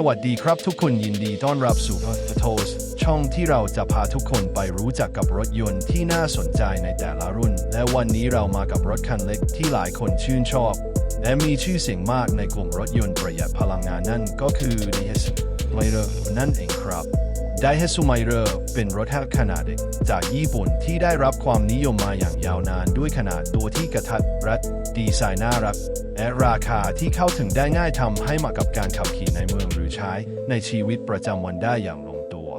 สวัสดีครับทุกคนยินดีต้อนรับสู่ p h o t o s ช่องที่เราจะพาทุกคนไปรู้จักกับรถยนต์ที่น่าสนใจในแต่ละรุ่น และวันนี้เรามากับรถคันเล็กที่หลายคนชื่นชอบ และมีชื่อเสียงมากในกลุ่มรถยนต์ประหยัดพลังงานนั่นก็คือ Daihatsu Mider นั่นเองครับ Daihatsu Mider เป็นรถแท็กขนาดเล็กจากญี่ปุ่นที่ได้รับความนิยมมาอย่างยาวนานด้วยขนาดตัวที่กระทัดรัดดีไซน์น่ารักและราคาที่เข้าถึงได้ง่ายทำให้เหมาะกับการขับขี่ในเมือง ใช้ในชีวิตประจำวันได้อย่างลงตัว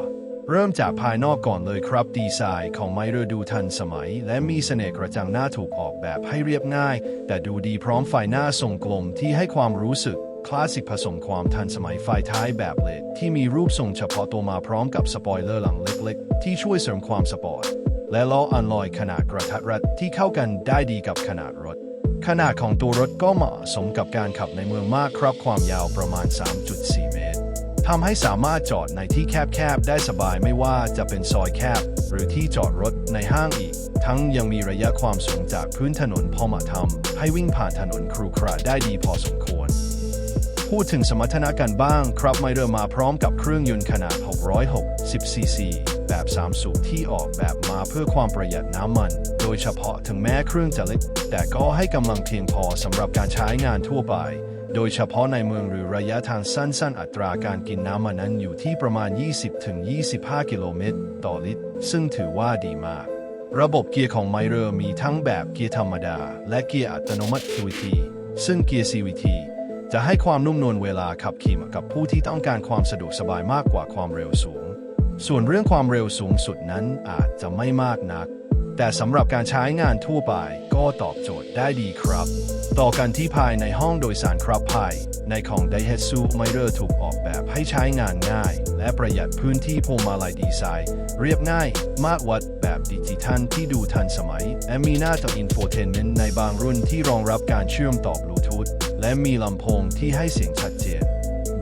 เริ่มจากภายนอกก่อนเลยครับ ดีไซน์ของไมเรดูทันสมัย และมีเสน่ห์กระจังหน้าถูกออกแบบให้เรียบง่าย แต่ดูดีพร้อมไฟหน้าทรงกลมที่ให้ความรู้สึกคลาสสิกผสมความทันสมัยไฟท้ายแบบเลดที่มีรูปทรงเฉพาะตัวมาพร้อมกับสปอยเลอร์หลังเล็กๆ ที่ช่วยเสริมความสปอร์ตและล้ออันลอยขนาดกระทัดรัดที่เข้ากันได้ดีกับขนาดรถ ขนาดของตัวรถก็เหมาะสมกับการขับในเมืองมากครับความยาวประมาณ 3.4 ทำให้สามารถจอดในที่แคบๆ ได้สบายไม่ว่าจะเป็นซอยแคบ หรือที่จอดรถในห้างอีก ทั้งยังมีระยะความสูงจากพื้นถนนพอมาทำให้วิ่งผ่านถนนครุขระได้ดีพอสมควร พูดถึงสมรรถนะกันบ้างครับไมเดอร์มาพร้อมกับเครื่องยนต์ขนาด 660 ซีซีแบบ3สูบที่ออกแบบมาเพื่อความประหยัดน้ำมัน โดยเฉพาะถึงแม้เครื่องจะเล็กแต่ก็ให้กำลังเพียงพอสำหรับการใช้งานทั่วไป โดยเฉพาะในเมืองหรือระยะทางสั้นๆ อัตราการกินน้ำมันนั้นอยู่ที่ประมาณ 20-25 กิโลเมตรต่อลิตร ซึ่งถือว่าดีมาก ระบบเกียร์ของไมเรอร์มีทั้งแบบเกียร์ธรรมดา และเกียร์อัตโนมัติ CVT ซึ่งเกียร์ CVT จะให้ความนุ่มนวลเวลาขับขี่กับผู้ที่ต้องการความสะดวกสบายมากกว่าความเร็วสูง ส่วนเรื่องความเร็วสูงสุดนั้นอาจจะไม่มากนัก แต่สำหรับการใช้งานทั่วไปก็ตอบโจทย์ได้ดีครับ ต่อกันที่ภายในห้องโดยสารครับภายในของ Daihatsu Mider ถูกออกแบบให้ใช้งานง่าย และประหยัดพื้นที่พวงมาลัยดีไซน์ เรียบง่าย มากวัดแบบดิจิทัลที่ดูทันสมัย และมีหน้าจออินโฟเทนเมนต์ในบางรุ่นที่รองรับการเชื่อมต่อบลูทูธและมีลำโพงที่ให้เสียงชัดเจน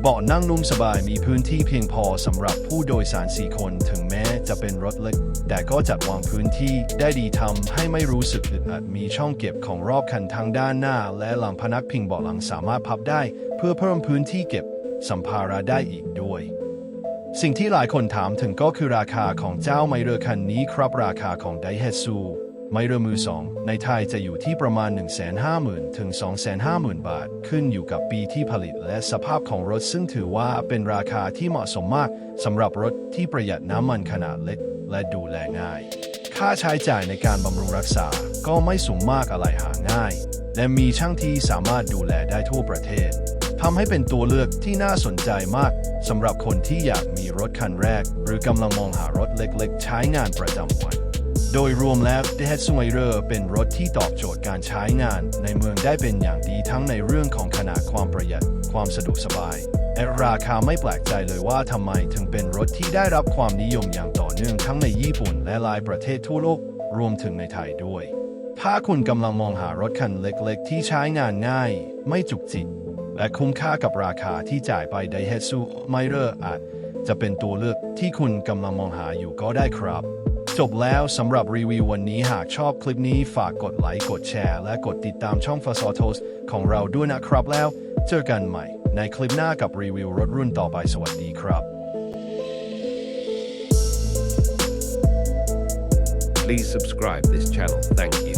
เบาะนั่งนุ่มสบายมีพื้นที่เพียงพอสำหรับผู้โดยสาร 4 คนถึง จะเป็นรถเล็ก แต่ก็จัดวางพื้นที่ได้ดีทำให้ไม่รู้สึกอึดอัดมีช่องเก็บของรอบคันทางด้านหน้า และหลังพนักพิงเบาะหลังสามารถพับได้ เพื่อเพิ่มพื้นที่เก็บสัมภาระได้อีกด้วย สิ่งที่หลายคนถามถึงก็คือราคาของเจ้าไมเรอคันนี้ครับราคาของไดเฮซู ไมเรอมือสองในไทยจะอยู่ที่ประมาณ 150,000 ถึง 250,000 บาท ขึ้นอยู่กับปีที่ผลิตและสภาพของรถซึ่งถือว่าเป็นราคาที่เหมาะสมมากสำหรับรถที่ประหยัดน้ำมันขนาดเล็ก และดูแลง่าย ค่าใช้จ่ายในการบำรุงรักษาก็ไม่สูงมากอะไรหาง่าย และมีช่างที่สามารถดูแลได้ทั่วประเทศทำให้เป็นตัวเลือกที่น่าสนใจมากสำหรับคนที่อยากมีรถคันแรก หรือกำลังมองหารถเล็ก ๆ ใช้งานประจำวัน โดยรวมแล้ว Daihatsu Mider เป็นรถที่ตอบโจทย์การใช้งานในเมืองได้เป็นอย่างดีทั้งในเรื่องของขนาดความประหยัด ความสะดวกสบายและราคาไม่แปลกใจเลยว่าทำไมถึงเป็นรถที่ได้รับความนิยมอย่างต่อเนื่องทั้งในญี่ปุ่นและหลายประเทศทั่วโลก รวมถึงในไทยด้วย ถ้าคุณกำลังมองหารถคันเล็กๆ ที่ใช้งานง่าย ไม่จุกจิกและคุ้มค่ากับราคาที่จ่ายไป Daihatsu Mider อาจจะเป็นตัวเลือกที่คุณกำลังมองหาอยู่ก็ได้ครับ จบแล้วสำหรับรีวิววันนี้หากชอบคลิปนี้ฝากกดไลค์กดแชร์ และกดติดตามช่องฟาซอโทสของเราด้วยนะครับแล้ว เจอกันใหม่ ในคลิปหน้ากับรีวิวรถรุ่นต่อไปสวัสดีครับ Please subscribe this channel. Thank you.